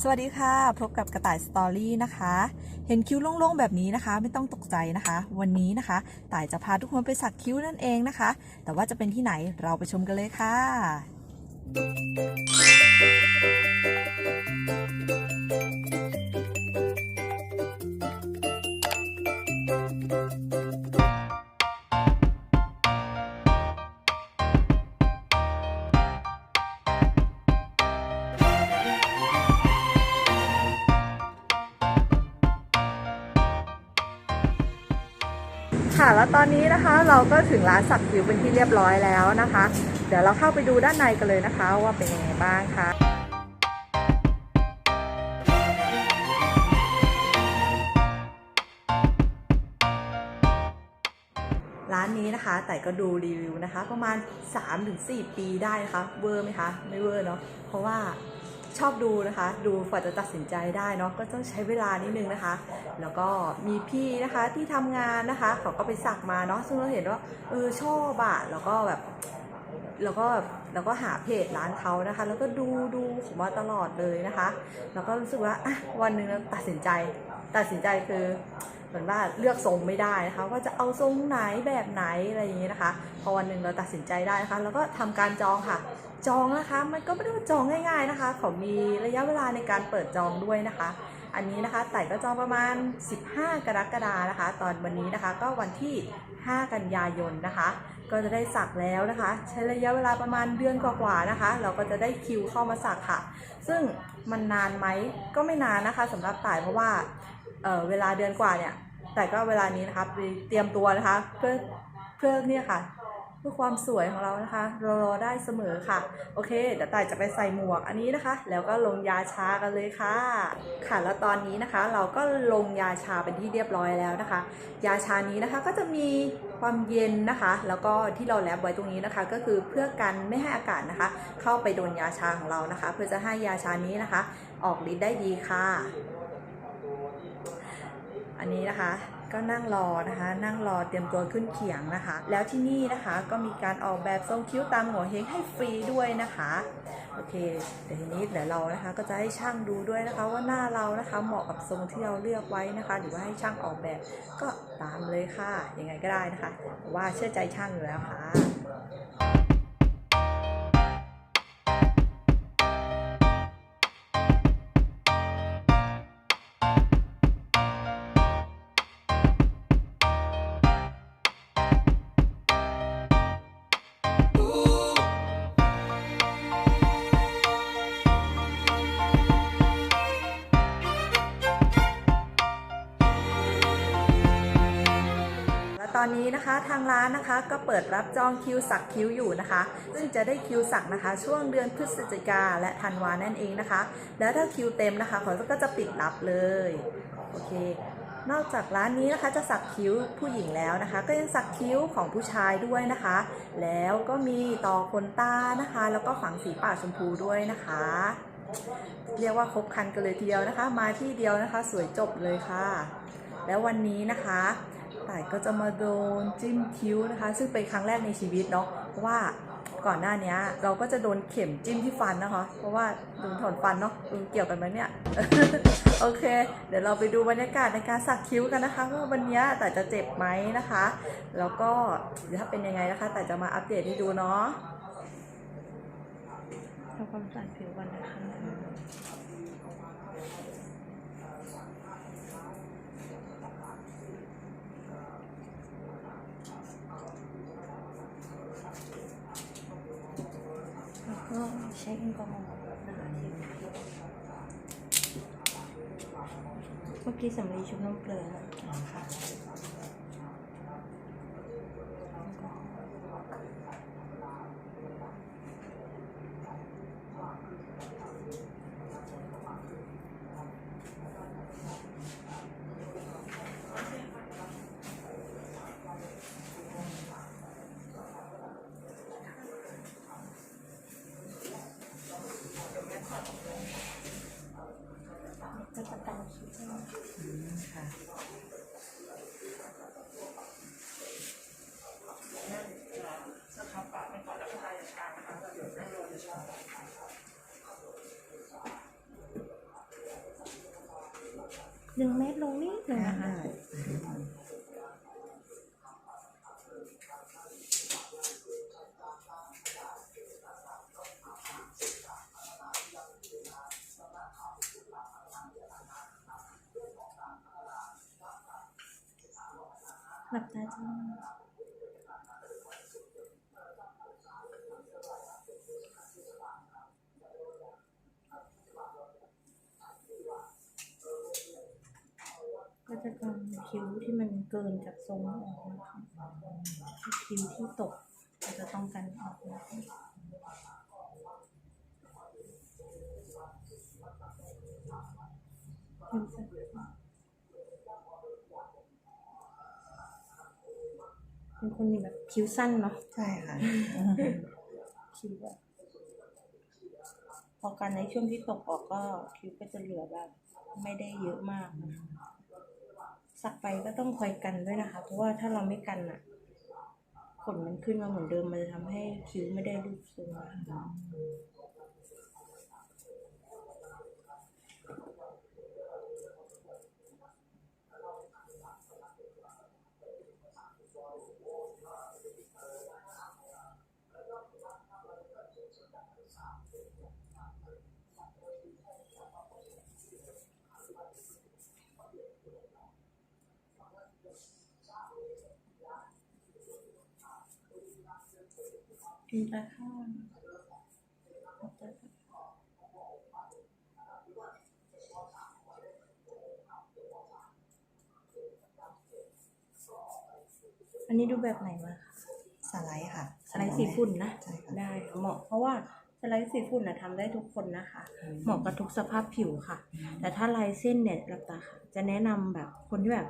สวัสดีค่ะ พบกับกระต่ายสตอรี่นะคะ เห็นคิ้วโล่งๆแบบนี้นะคะ ไม่ต้องตกใจนะคะ วันนี้นะคะต่ายจะพาทุกคนไปสักคิ้วนั่นเองนะคะ แต่ว่าจะเป็นที่ไหนเราไปชมกันเลยค่ะ นี้นะคะเราก็ถึงร้านสักคิ้วเป็นที่เรียบร้อยแล้วนะคะ เดี๋ยวเราเข้าไปดูด้านในกันเลยนะคะ ว่าเป็นยังไงบ้างคะร้านนี้นะคะ แต่ก็ดูรีวิวนะคะ ประมาณ 3-4 ปีได้นะคะ เวอร์ไหมคะ ไม่เวอร์เนาะเพราะว่า ชอบดูนะคะ ดูฝ่าจะตัดสินใจได้เนาะก็ต้องใช้เวลานิดนึงนะคะ แล้วก็มีพี่นะคะที่ทำงานนะคะ เขาก็ไปสักมาเนาะซึ่งเราเห็นว่าเออชอบอะแล้วก็แบบแล้วก็แล้วก็หาเพจร้านเขานะคะ แล้วก็ดูดูผมว่าตลอดเลยนะคะ แล้วก็รู้สึกว่าอะวันหนึ่งเราตัดสินใจตัดสินใจคือ เหมือนว่าเลือกทรงไม่ได้นะคะว่าจะเอาทรงไหนแบบไหนอะไรอย่างนี้นะคะ พอวันหนึ่งเราตัดสินใจได้นะคะ แล้วก็ทำการจองค่ะ จองนะคะมันก็ไม่ได้ว่าจองง่าย ๆนะคะเขามีระยะเวลาในการเปิดจองด้วยนะคะ อันนี้นะคะไต่ก็จองประมาณ 15 กรกฎานะคะ ตอนวันนี้นะคะก็วันที่ 5 กันยายนนะคะ ก็จะได้สักแล้วนะคะ ใช้ระยะเวลาประมาณเดือนกว่าๆนะคะ เราก็จะได้คิวเข้ามาสักค่ะ ซึ่งมันนานไหมก็ไม่นานนะคะสำหรับต่ายเพราะว่า เอ่อเวลาเดือนกว่าเนี่ย แต่ก็เวลานี้นะคะไปเตรียมตัวนะคะ เพื่อเพื่อเนี่ยค่ะเพื่อความสวยของเรานะคะรอรอได้เสมอค่ะ โอเคเดี๋ยวต่ายจะไปใส่หมวกอันนี้นะคะ แล้วก็ลงยาชากันเลยค่ะ ค่ะแล้วตอนนี้นะคะ เราก็ลงยาชาเป็นที่เรียบร้อยแล้วนะคะ ยาชานี้นะคะก็จะมีความเย็นนะคะ แล้วก็ที่เราแลบไว้ตรงนี้นะคะ ก็คือเพื่อกันไม่ให้อากาศนะคะ เข้าไปโดนยาชาของเรานะคะ เพื่อจะให้ยาชานี้นะคะ ออกฤทธิ์ได้ดีค่ะ อันนี้นะคะก็นั่งรอนะคะ นั่งรอเตรียมตัวขึ้นเขียงนะคะ แล้วที่นี่นะคะก็มีการออกแบบทรงคิ้วตามหัวเฮงให้ฟรีด้วยนะคะโอเคเดี๋ยวทีนี้เดี๋ยวเรานะคะ ก็จะให้ช่างดูด้วยนะคะ ว่าหน้าเรานะคะเหมาะกับทรงที่เราเลือกไว้นะคะ หรือว่าให้ช่างออกแบบก็ตามเลยค่ะยังไงก็ได้นะคะเพราะว่าเชื่อใจช่างอยู่แล้วค่ะ อนนี้นะคะทางร้านนะคะก็เปิดรับจองคิวสักคิ้วอยู่นะคะ ซึ่งจะได้คิวสักนะคะ ช่วงเดือนพฤศจิกาและธันวานั่นเองนะคะ แล้วถ้าคิวเต็มนะคะเขาก็จะปิดรับเลยโอเคนอกจากร้านนี้นะคะจะสักคิ้วผู้หญิงแล้วนะคะ ก็ยังสักคิ้วของผู้ชายด้วยนะคะ แล้วก็มีต่อขนตานะคะ แล้วก็ฝังสีปากชมพูด้วยนะคะ เรียกว่าครบครันกันเลยทีเดียวนะคะ มาที่เดียวนะคะ สวยจบเลยค่ะ แล้ววันนี้นะคะ ต่ายก็จะมาโดนจิ้มคิ้วนะคะ ซึ่งเป็นครั้งแรกในชีวิตเนาะเพราะว่าก่อนหน้านี้เราก็จะโดนเข็มจิ้มที่ฟันนะคะ เพราะว่าโดนถอนฟันเนาะเออเกี่ยวกันไหมเนี่ย โอเค เดี๋ยวเราไปดูบรรยากาศในการสักคิ้วกันนะคะ ว่าวันนี้แต่จะเจ็บไหมนะคะ แล้วก็เดี๋ยวถ้าเป็นยังไงนะคะ แต่จะมาอัปเดตให้ดูเนาะทำความสะอาดผิวก่อนนะคะ แล้ว ก็ใช้แอลกอฮอล์นะคะที่เมื่อกี้สำลีชุบน้ำเกลือนะจัดการคิดใช่ไหม ค่ะ ค ดึงเม็ดลงนิดนึงนะคะหลับตาจ้า จะกำคิ้วที่มันเกินจากทรงออกนะคะคิ้วที่ตกเราจะต้องกันออกนะคะคิ้วจะเป็นคนมีแบบคิ้วสั้นเนาะใช่ค่ะคิ้วแบบพอกันในช่วงที่ตกออกก็คิ้วก็จะเหลือแบบไม่ได้เยอะมากนะคะ สักไปก็ต้องคอยกันด้วยนะคะ เพราะว่าถ้าเราไม่กันอะขนมันขึ้นมาเหมือนเดิมมันจะทำให้คิ้วไม่ได้รูปทรงนะคะ กินตาข้างหลับตาข้างอันนี้ดูแบบไหนมาคะสไลด์ค่ะสไลด์สีฝุ่นนะ ใช่ค่ะ ได้ค่ะเหมาะเพราะว่าสไลด์สีฝุ่นนะทำได้ทุกคนนะคะ เหมาะกับทุกสภาพผิวค่ะ แต่ถ้าลายเส้นเนี่ยหลับตาค่ะ จะแนะนำแบบคนที่แบบ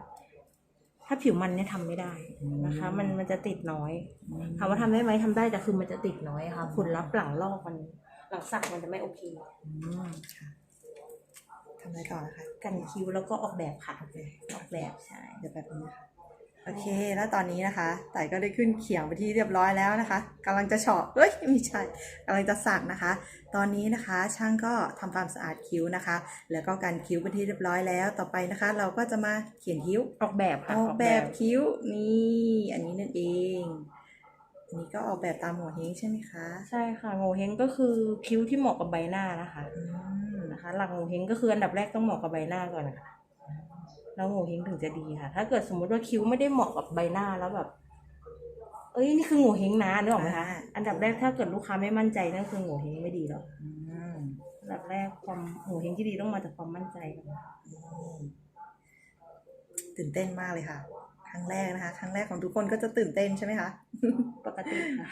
ถ้าผิวมันเนี่ยทำไม่ได้นะคะ มันมันจะติดน้อยถามว่าทำได้ไหมทำได้แต่คือมันจะติดน้อยค่ะผลลัพธ์หลังลอกมันหลังสักมันจะไม่โอเคอืมค่ะทำอะไรต่อนะคะ กันคิ้วแล้วก็ออกแบบค่ะโอเคออกแบบใช่เดี๋ยวแบบนี้นะคะ โอเค แล้วตอนนี้นะคะไต่ก็ได้ขึ้นเขียงไปที่เรียบร้อยแล้วนะคะกำลังจะเฉาะเอ้ยไม่ใช่กำลังจะสักนะคะ ตอนนี้นะคะ ช่างก็ทำความสะอาดคิ้วนะคะ แล้วก็การคิ้วไปนที่เรียบร้อยแล้ว ต่อไปนะคะ เราก็จะมาเขียนคิ้วออกแบบอค่ะอกแบบคิ้วนี่อันนี้นั่นเองอันนี้ก็ออกแบบตามหัวเฮงใช่ไหมคะใช่ค่ะโงเฮงก็คือคิ้วที่เหมาะกับใบหน้านะคะอืมนะคะ หลักโงเฮงก็คืออันดับแรกต้องเหมาะกับใบหน้าก่อนนะคะ แล้วโงเฮงถึงจะดีค่ะ ถ้าเกิดสมมุติว่าคิ้วไม่ได้เหมาะกับใบหน้าแล้วแบบ เอ้ยนี่คือโงเฮงนะนึกออกไหมคะอันดับแรกถ้าเกิดลูกค้าไม่มั่นใจนั่นคือโงเฮงไม่ดีหรอกอืมอันดับแรกความโงเฮงที่ดีต้องมาจากความมั่นใจก่อนตื่นเต้นมากเลยค่ะครั้งแรกนะคะ ครั้งแรกของทุกคนก็จะตื่นเต้นใช่ไหมคะปกติค่ะ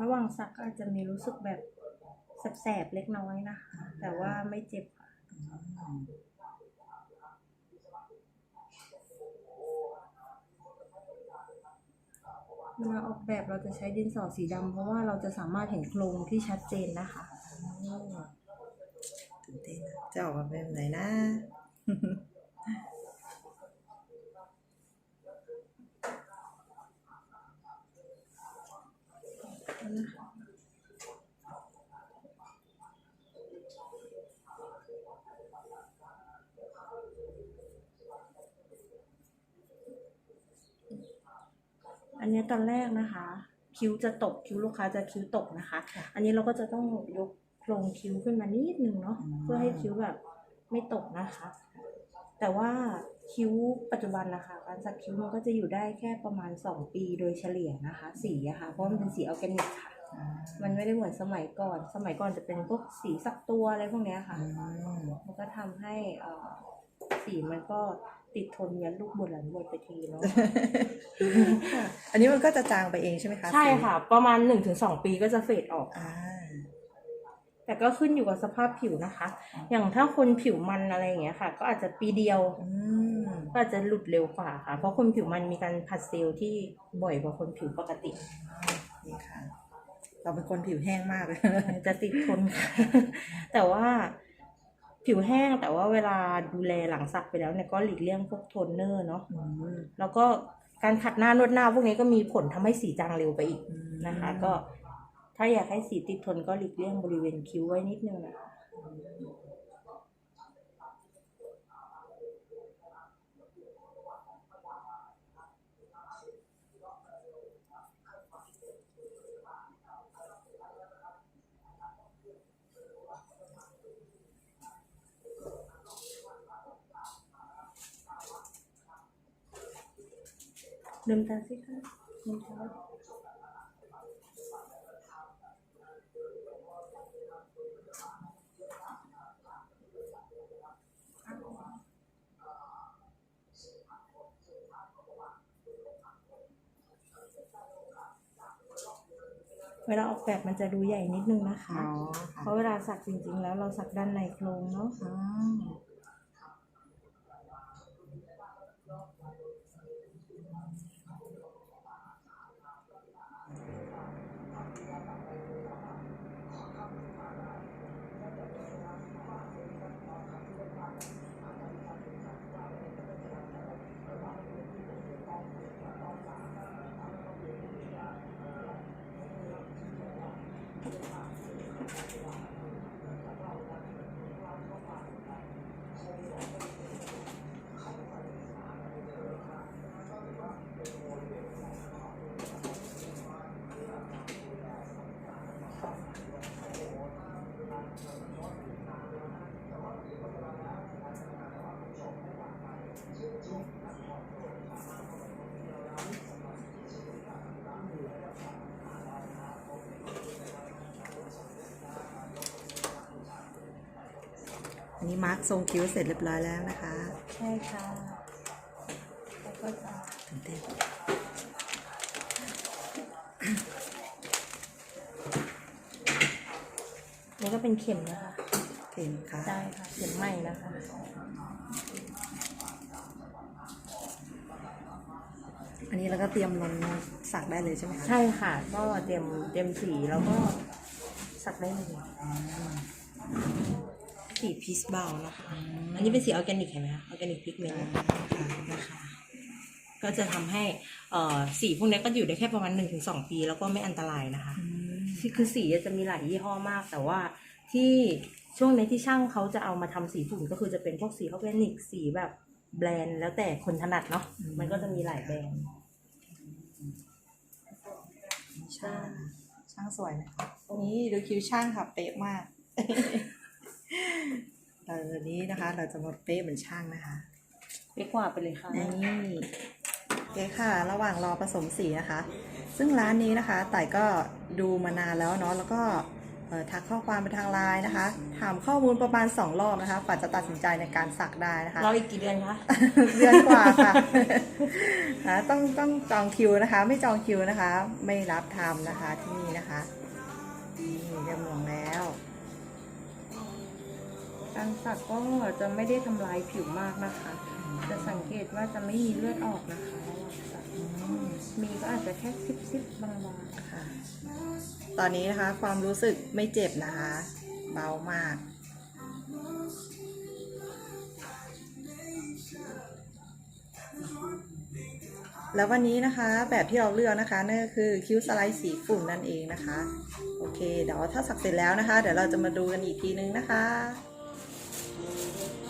ระหว่างสักก็อาจจะมีรู้สึกแบบ แสบๆเล็กน้อยนะคะ แต่ว่าไม่เจ็บค่ะเวลาออกแบบเราจะใช้ดินสอสีดำเพราะว่าเราจะสามารถเห็นโครงที่ชัดเจนนะคะตื่นเต้นอะจะออกมาเป็นแบบไหนนะ อันนี้ตอนแรกนะคะ คิ้วจะตกคิ้วลูกค้าจะคิ้วตกนะคะค่ะอันนี้เราก็จะต้องยกโครงคิ้วขึ้นมานิดนึงเนาะอืมเพื่อให้คิ้วแบบไม่ตกนะคะ แต่ว่าคิ้วปัจจุบันนะคะการสักคิ้วมันก็จะอยู่ได้แค่ประมาณ 2 ปีโดยเฉลี่ยนะคะ สีอะค่ะเพราะมันเป็นสีออร์แกนิกค่ะอ่ามันไม่ได้เหมือนสมัยก่อน สมัยก่อนจะเป็นพวกสีสักตัวอะไรพวกเนี้ยค่ะอืมมันก็ทำให้เอ่อสีมันก็ ติดทนยันลูกบนหลังบนไปทีเนาะอันนี้มันก็จะจางไปเองใช่ไหมคะ ใช่ค่ะ ประมาณ1-2ปีก็จะเฟดออกอ่าแต่ก็ขึ้นอยู่กับสภาพผิวนะคะ อย่างถ้าคนผิวมันอะไรอย่างเงี้ยค่ะ ก็อาจจะปีเดียวอืมก็อาจจะหลุดเร็วกว่าค่ะ เพราะคนผิวมันมีการผัดเซลล์ที่บ่อยกว่าคนผิวปกตินี่ค่ะ เราเป็นคนผิวแห้งมากเลยจะติดทนค่ะแต่ว่า ผิวแห้งแต่ว่าเวลาดูแลหลังสักไปแล้วเนี่ยก็หลีกเลี่ยงพวกโทนเนอร์เนาะอืมแล้วก็การขัดหน้านวดหน้าพวกนี้ก็มีผลทำให้สีจางเร็วไปอีกอืมนะคะ ก็ถ้าอยากให้สีติดทนก็หลีกเลี่ยงบริเวณคิ้วไว้นิดนึงนะ ลืมตาสิคะลืมตาเวลาออกแบบมันจะดูใหญ่นิดนึงนะคะเพราะเวลาสักจริงๆ แล้วเราสักด้านในโครงเนาะอ๋อ อันนี้มาร์คทรงคิ้วเสร็จเรียบร้อยแล้วนะคะ ใช่ค่ะแล้วก็จะตื่นเต้นนี่ก็เป็นเข็มนะคะเห็นค่ะได้ค่ะ เข็มใหม่นะคะอันนี้เราก็เตรียมลงสักได้เลยใช่ไหมคะใช่ค่ะ ก็เตรียมเตรียมสีแล้วก็สักได้เลย สีพีชเบานะคะ อันนี้เป็นสีออร์แกนิกเห็นไหมคะออร์แกนิกพิกเมนต์นะคะ ก็จะทำให้เอ่อสีพวกนี้ก็อยู่ได้แค่ประมาณ 1-2 ปี แล้วก็ไม่อันตรายนะคะอืมที่คือสีจะมีหลายยี่ห้อมาก แต่ว่าที่ช่วงในที่ช่างเขาจะเอามาทำสีฝุ่นก็คือจะเป็นพวกสีออร์แกนิกสีแบบแบรนด์แล้วแต่คนถนัดเนาะมันก็จะมีหลายแบรนด์ช่างช่างสวยนะคะนี่ดูคิ้วช่างค่ะเป๊ะมาก เราวันนี้นะคะ เราจะมาเป๊ะเหมือนช่างนะคะเรียกว่าไปเลยค่ะนี่โอเคค่ะ ระหว่างรอผสมสีนะคะ ซึ่งร้านนี้นะคะไต่ก็ดูมานานแล้วเนาะแล้วก็เอ่อทักข้อความไปทางไลน์นะคะ ถามข้อมูลประมาณสองรอบนะคะกว่าจะตัดสินใจในการสักได้นะคะ เราอีกกี่เดือนคะ เดือนกว่าค่ะนะต้องต้องจองคิวนะคะ ไม่จองคิวนะคะ ไม่รับทำนะคะที่นี่นะคะ นี่เรียบร้อยแล้ว การสักก็จะไม่ได้ทำลายผิวมากนะคะ จะสังเกตว่าจะไม่มีเลือดออกนะคะระหว่างสักอืมมีก็อาจจะแค่ซิบซิบบางๆค่ะ ตอนนี้นะคะความรู้สึกไม่เจ็บนะคะ เบามากแล้ววันนี้นะคะแบบที่เราเลือกนะคะนั่นก็คือคิ้วสไลด์สีฝุ่นนั่นเองนะคะ โอเค เดี๋ยวถ้าสักเสร็จแล้วนะคะ เดี๋ยวเราจะมาดูกันอีกทีนึงนะคะ Thank you.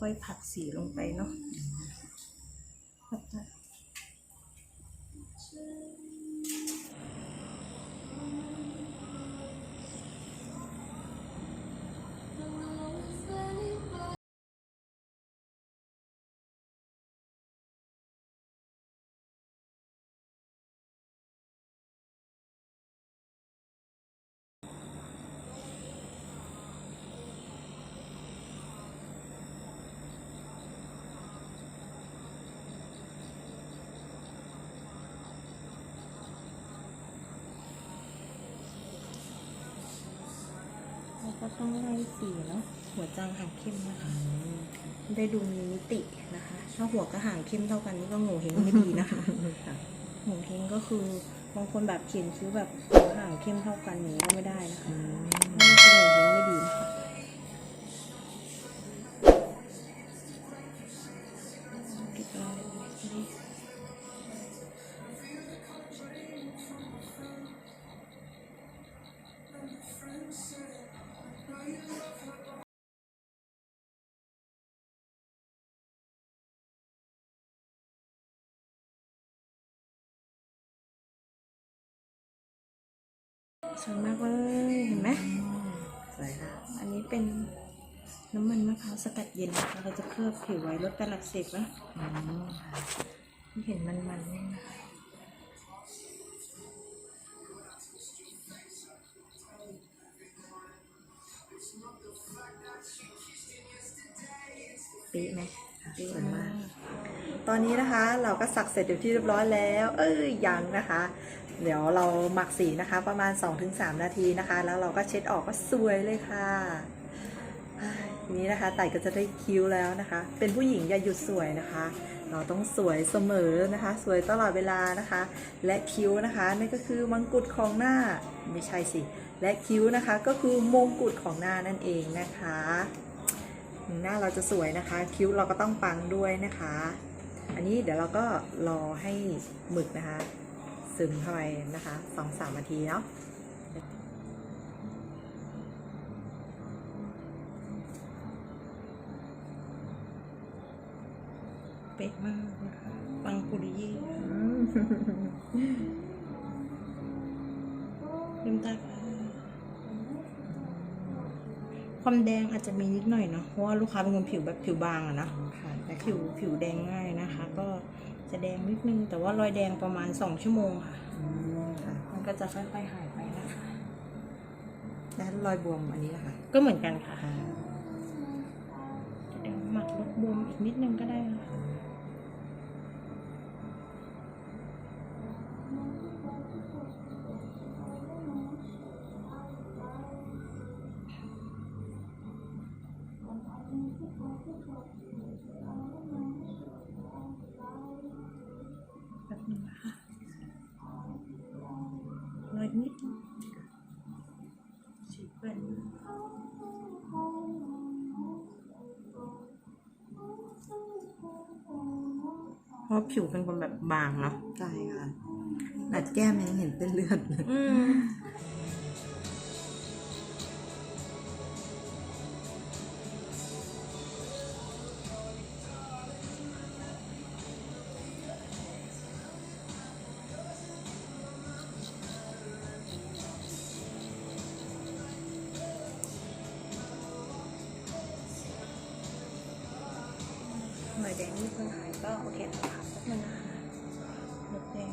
ค่อยๆ ผัดสีลงไปเนาะ ต้องไล่สีเนาะหัวจางหางเข้มนะคะ ได้ดูมีมิตินะคะ ถ้าหัวกับหางเข้มเท่ากันนี่ก็โง่เฮงไม่ดีนะคะโง่เฮงก็คือบางคนแบบเขียนคิ้วแบบหัวหางเข้มเท่ากันอย่างนี้ก็ไม่ได้นะคะนั่นคือโง่เฮงไม่ดีนะคะ สวยมากเลยเห็นไหมสวยค่ะอันนี้เป็นน้ำมันมะพร้าวสกัดเย็นนะคะเราจะเคลือบผิวไว้ลดการอักเสบนะอืมค่ะที่เห็นมันๆนี่นะคะเป๊ะไหมเป๊ะสวยมากมาก ตอนนี้นะคะเราก็สักเสร็จอยู่ที่เรียบร้อยแล้ว เอ้ยยังนะคะ เดี๋ยวเราหมักสีนะคะ ประมาณ 2-3 นาทีนะคะ แล้วเราก็เช็ดออกก็สวยเลยค่ะทีนี้นะคะไต่ก็จะได้คิ้วแล้วนะคะ เป็นผู้หญิงอย่าหยุดสวยนะคะ เราต้องสวยเสมอนะคะ สวยตลอดเวลานะคะ และคิ้วนะคะนั่นก็คือมังกุฎของหน้าไม่ใช่สิ และคิ้วนะคะก็คือมงกุฎของหน้านั่นเองนะคะ หน้าเราจะสวยนะคะ คิ้วเราก็ต้องปังด้วยนะคะ อันนี้เดี๋ยวเราก็รอให้หมึกนะคะ ซึมเข้าไปนะคะสองสามนาทีเนาะเป๊ะมากนะคะปังปุริเย่ลืมตาค่ะความแดงอาจจะมีนิดหน่อยเนาะเพราะว่าลูกค้าเป็นคนผิวแบบผิวบางอะนะค่ะได้ผิวผิวแดงง่ายนะคะ ก็ จะแดงนิดนึง แต่ว่ารอยแดงประมาณสองชั่วโมงค่ะอืมค่ะ มันก็จะค่อยๆหายไปนะคะแล้วรอยบวมอันนี้นะคะ ก็เหมือนกันค่ะอ่าเดี๋ยวหมักลดบวมอีกนิดนึงก็ได้นะคะ เพราะผิวเป็นคนแบบบางเนาะใช่ค่ะดัดแก้มยังเห็นเป็นเลือดเลย ก็โอเคแล้วค่ะแป๊บนึงนะคะลดแดง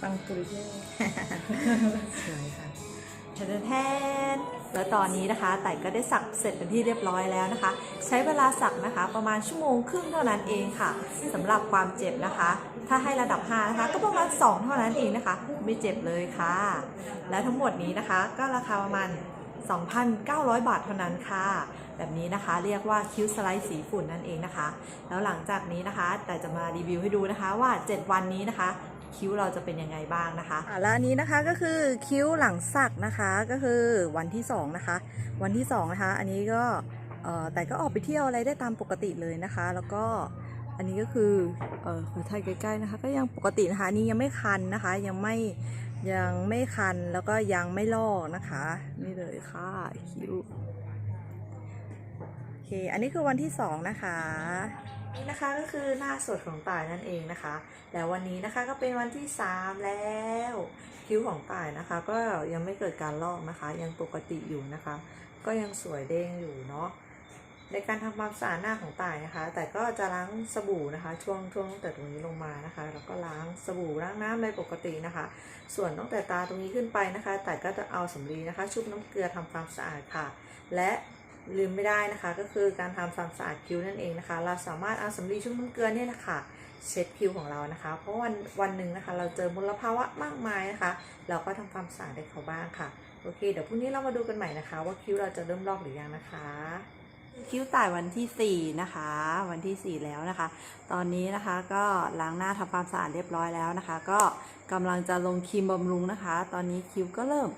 ปังปุริเย่ สวยค่ะแทนแล้วตอนนี้นะคะไต่ก็ได้สักเสร็จเป็นที่เรียบร้อยแล้วนะคะ ใช้เวลาสักนะคะ ประมาณชั่วโมงครึ่งเท่านั้นเองค่ะสำหรับความเจ็บนะคะ ถ้าให้ระดับ 5 นะคะ ก็ประมาณ 2 เท่านั้นเองนะคะ ไม่เจ็บเลยค่ะ และทั้งหมดนี้นะคะ ก็ราคาประมาณ 2,900 บาทเท่านั้นค่ะ แบบนี้นะคะเรียกว่าคิ้วสไลด์สีฝุ่นนั่นเองนะคะ แล้วหลังจากนี้นะคะ แต่จะมารีวิวให้ดูนะคะว่า 7 วันนี้นะคะ คิ้วเราจะเป็นยังไงบ้างนะคะอะและอันนี้นะคะก็คือคิ้วหลังสักนะคะก็คือวันที่สองนะคะ วันที่สองนะคะ อันนี้ก็เอ่อแต่ก็ออกไปเที่ยวอะไรได้ตามปกติเลยนะคะ แล้วก็อันนี้ก็คือเออขอถ่ายใกล้ๆนะคะ ก็ยังปกตินะคะนนี้ยังไม่คันนะคะ ยังไม่ยังไม่คันแล้วก็ยังไม่ลอกนะคะ นี่เลยค่ะคิ้วโอเค อันนี้คือวันที่สองนะคะ นี่นะคะก็คือหน้าสดของต่ายนั่นเองนะคะ แล้ววันนี้นะคะก็เป็นวันที่ 3 แล้วคิ้วของต่ายนะคะ ก็ยังไม่เกิดการลอกนะคะ ยังปกติอยู่นะคะ ก็ยังสวยเด้งอยู่เนาะในการทำความสะอาดหน้าของต่ายนะคะ แต่ก็จะล้างสบู่นะคะ ช่วงช่วงตั้งแต่ตรงนี้ลงมานะคะ แล้วก็ล้างสบู่ล้างน้ำในปกตินะคะ ส่วนตั้งแต่ตาตรงนี้ขึ้นไปนะคะ แต่ก็จะเอาสำลีนะคะ ชุบน้ำเกลือทำความสะอาดค่ะ และ ลืมไม่ได้นะคะ ก็คือการทำความสะอาดคิ้วนั่นเองนะคะ เราสามารถเอาสำลีชุบน้ำเกลือเนี่ยนะคะเช็ดคิ้วของเรานะคะ เพราะวันวันหนึ่งนะคะ เราเจอมลภาวะมากมายนะคะ เราก็ทำความสะอาดให้เขาบ้างค่ะ โอเค เดี๋ยวพรุ่งนี้เรามาดูกันใหม่นะคะ ว่าคิ้วเราจะเริ่มลอกหรือยังนะคะ คิ้วต่ายวันที่ 4 นะคะ วันที่ 4 แล้วนะคะ ตอนนี้นะคะก็ล้างหน้าทำความสะอาดเรียบร้อยแล้วนะคะ ก็กำลังจะลงครีมบำรุงนะคะ ตอนนี้คิ้วก็เริ่ม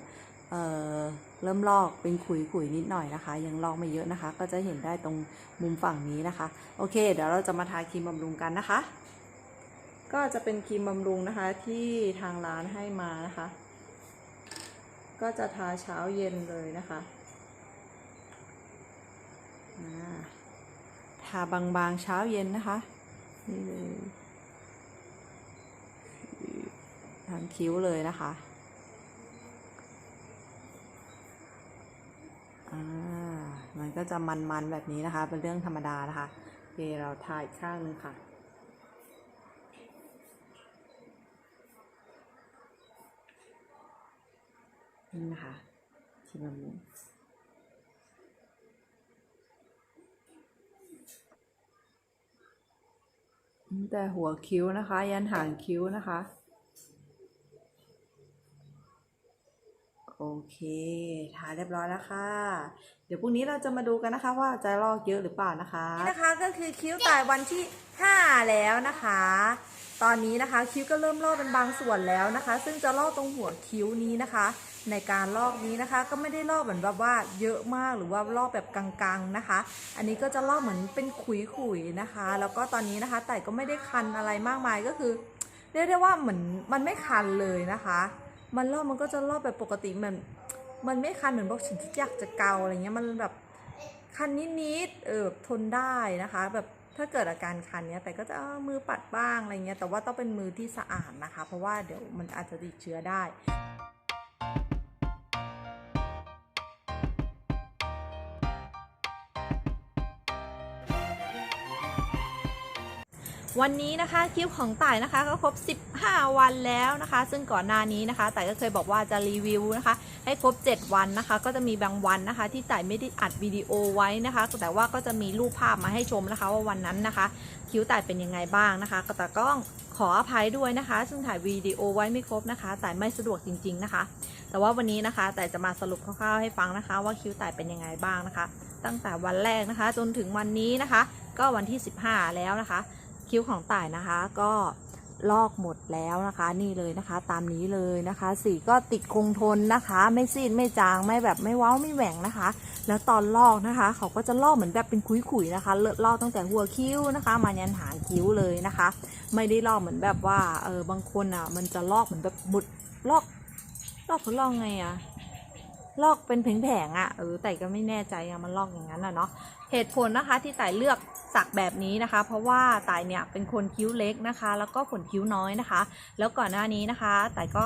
เอ่อ เริ่มลอกเป็นขุยๆนิดหน่อยนะคะ ยังลอกไม่เยอะนะคะ ก็จะเห็นได้ตรงมุมฝั่งนี้นะคะ โอเค เดี๋ยวเราจะมาทาครีมบำรุงกันนะคะ ก็จะเป็นครีมบำรุงนะคะที่ทางร้านให้มานะคะ ก็จะทาเช้าเย็นเลยนะคะทาบางๆเช้าเย็นนะคะนี่เลยทางคิ้วเลยนะคะ อ่ามันก็จะมันๆแบบนี้นะคะ เป็นเรื่องธรรมดานะคะโอเคเราทาอีกข้างหนึงค่ะนี่นะคะที่มันมุแต่หัวคิ้วนะคะ ยันหางคิ้วนะคะ โอเค ทาเรียบร้อยแล้วค่ะ เดี๋ยวพรุ่งนี้เราจะมาดูกันนะคะ ว่าจะลอกเยอะหรือเปล่านะคะ นี่นะคะก็คือคิ้วตายวันที่ 5 แล้วนะคะ ตอนนี้นะคะคิ้วก็เริ่มลอกเป็นบางส่วนแล้วนะคะ ซึ่งจะลอกตรงหัวคิ้วนี้นะคะ ในการลอกนี้นะคะ ก็ไม่ได้ลอกเหมือนแบบว่าเยอะมากหรือว่าลอกแบบกลางๆนะคะ อันนี้ก็จะลอกเหมือนเป็นขุยๆนะคะ แล้วก็ตอนนี้นะคะแต่ก็ไม่ได้คันอะไรมากมายก็คือเรียกได้ว่าเหมือนมันไม่คันเลยนะคะ มันลอกมันก็จะลอกแบบปกติมันมันไม่คันเหมือนบอกฉันที่อยากจะเกาอะไรเงี้ยมันแบบคันนิดๆเออทนได้นะคะ แบบถ้าเกิดอาการคันเนี้ยแต่ก็จะเอามือปัดบ้างอะไรเงี้ยแต่ว่าต้องเป็นมือที่สะอาดนะคะ เพราะว่าเดี๋ยวมันอาจจะติดเชื้อได้ วันนี้นะคะคลิปของต่ายนะคะก็ครบ 15 วันแล้วนะคะ ซึ่งก่อนหน้านี้นะคะต่ายก็เคยบอกว่าจะรีวิวนะคะ ให้ครบ 7 วันนะคะ ก็จะมีบางวันนะคะ ที่ต่ายไม่ได้อัดวิดีโอไว้นะคะ แต่ว่าก็จะมีรูปภาพมาให้ชมนะคะ ว่าวันนั้นนะคะ คิ้วต่ายเป็นยังไงบ้างนะคะก็แต่ก็ขออภัยด้วยนะคะ ซึ่งถ่ายวิดีโอไว้ไม่ครบนะคะ แต่ไม่สะดวกจริง ๆนะคะ แต่ว่าวันนี้นะคะ แต่จะมาสรุปคร่าวๆให้ฟังนะคะ ว่าคิ้วต่ายเป็นยังไงบ้างนะคะ ตั้งแต่วันแรกนะคะ จนถึงวันนี้นะคะ ก็วันที่ 15 แล้วนะคะ คิ้วของต่ายนะคะ ก็ลอกหมดแล้วนะคะนี่เลยนะคะ ตามนี้เลยนะคะ สีก็ติดคงทนนะคะ ไม่ซีดไม่จางไม่แบบไม่เว้าไม่แหว่งนะคะ แล้วตอนลอกนะคะ เขาก็จะลอกเหมือนแบบเป็นคุยๆนะคะเลอะลอกตั้งแต่หัวคิ้วนะคะ มายันหางคิ้วเลยนะคะ ไม่ได้ลอกเหมือนแบบว่าเออบางคนอะมันจะลอกเหมือนแบบบุดลอก ลอกเขาลอกไงอะลอกเป็นแผงๆอะเออแต่ก็ไม่แน่ใจอะมันลอกอย่างนั้นอะเนาะเหตุผลนะคะที่ต่เลือก สักแบบนี้นะคะ เพราะว่าต่ายเนี่ยเป็นคนคิ้วเล็กนะคะ แล้วก็ขนคิ้วน้อยนะคะ แล้วก่อนหน้านี้นะคะต่ายก็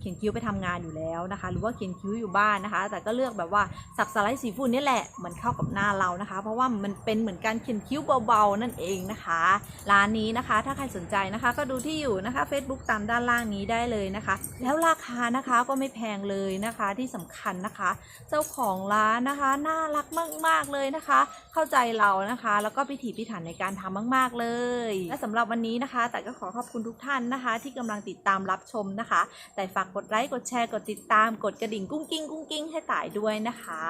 เขียนคิ้วไปทำงานอยู่แล้วนะคะ หรือว่าเขียนคิ้วอยู่บ้านนะคะ แต่ก็เลือกแบบว่าสักสไลด์สีฝุ่นนี่แหละมันเข้ากับหน้าเรานะคะ เพราะว่ามันเป็นเหมือนการเขียนคิ้วเบาๆนั่นเองนะคะ ร้านนี้นะคะ ถ้าใครสนใจนะคะ ก็ดูที่อยู่นะคะ Facebook ตามด้านล่างนี้ได้เลยนะคะ แล้วราคานะคะก็ไม่แพงเลยนะคะที่สำคัญนะคะ เจ้าของร้านนะคะ น่ารักมากๆเลยนะคะ เข้าใจเรานะคะ แล้วก็พิธีถีพิถันในการทำมาก ๆ เลย และสำหรับวันนี้นะคะ แต่ก็ขอขอบคุณทุกท่านนะคะ ที่กำลังติดตามรับชมนะคะ แต่ฝากกดกดไลค์กดแชร์กดติดตามกดกระดิ่งกุ้งกิ้งกุ้งกิ้งให้ต่ายด้วยนะคะ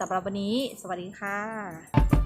สำหรับวันนี้ สวัสดีค่ะ